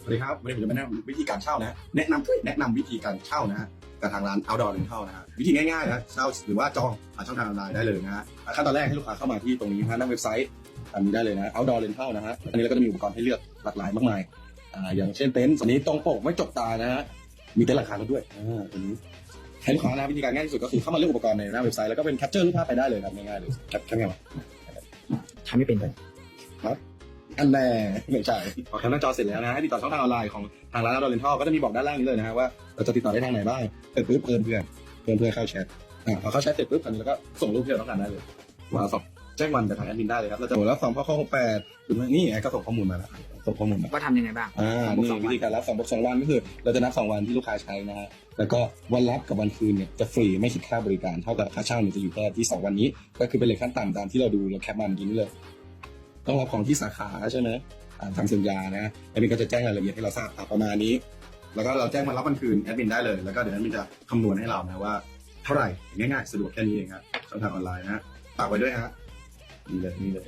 สวัสดีครับวันนี้ผมจะมาแนะนำวิธีการเช่านะฮะแนะนำด้วยแนะนำวิธีการเช่านะฮะกับทางร้าน outdoor rental นะฮะวิธีง่ายๆนะเช่าหรือว่าจองผ่านช่องทางออนไลน์ได้เลยนะฮะขั้นตอนแรกให้ลูกค้าเข้ามาที่ตรงนี้นะฮะหน้าเว็บไซต์อันนี้ได้เลยนะ outdoor rental นะฮะอันนี้เราก็จะมีอุปกรณ์ให้เลือกหลากหลายมากมายอ่าอย่างเช่นเต็นท์อันนี้ตรงปกไม่จกตานะฮะมีเต็นท์หลังคาด้วยอ่าตัวนี้ให้ลูกค้านะวิธีการง่ายที่สุดก็คือเข้ามาเลือกอุปกรณ์ในหน้าเว็บไซต์แล้วก็เป็นแคปเจอร์รูปภาพไปได้เลยครับง่ายๆเลยแคปแคปไงวะทำไม่เป็นเลย อันแน่ไม่ใช่พอแคปหน้าจอเสร็จแล้วนะให้ติดต่อช่องทางออนไลน์ของทางร้านเราเรนทัลก็จะมีบอกด้านล่างนี้เลยนะฮะว่าเราจะติดต่อได้ทางไหนบ้างเสร็จปุ๊บเพื่อนเพื่อนเพื่อนเพื่อนเข้าแชทอ่าพอเข้าแชทเสร็จปุ๊บอันนี้แล้วก็ส่งรูปที่เราต้องการได้เลยมาสอบแจ้งวันจากทางแอดมินได้เลยครับเราจะโหแล้วสองข้อข้อหกแปดคือนี่ไงก็ส่งข้อมูลมาแล้วส่งข้อมูลมา ว่าทำยังไงบ้างอ่านี่วิธีการรับสองบกสองวันก็คือ เราจะนับสองวันที่ลูกค้าใช้นะฮะแล้วก็วันรับกับวันคืนเนี่ยจะฟรีไม่คิดค่าบริการเท่ากับค่าเช่าเนี่ยจะอยู่แค่ที่สองวันนี้ ก็คือเป็นเลทขั้นต่ำตามที่เราดูเราแคปมันกินนี้เลย ต้องรับของที่สาขาใช่ไหมทาทำสัญญานะแอดมินก็จะแจ้งรายละเอียดให้เราทราบประมาณนี้ แล้วก็เราแจ้งมารับมันคืนแอดมินได้เลย แล้วก็เดี๋ยวแอดมินจะคำนวณให้เรานะว่าเท่าไหร่ง่ายๆสะดวกแค่นี้เองครับช่องทางออนไลน์นะฮะฝากไว้ด้วยฮะนี่เลยนี่เลย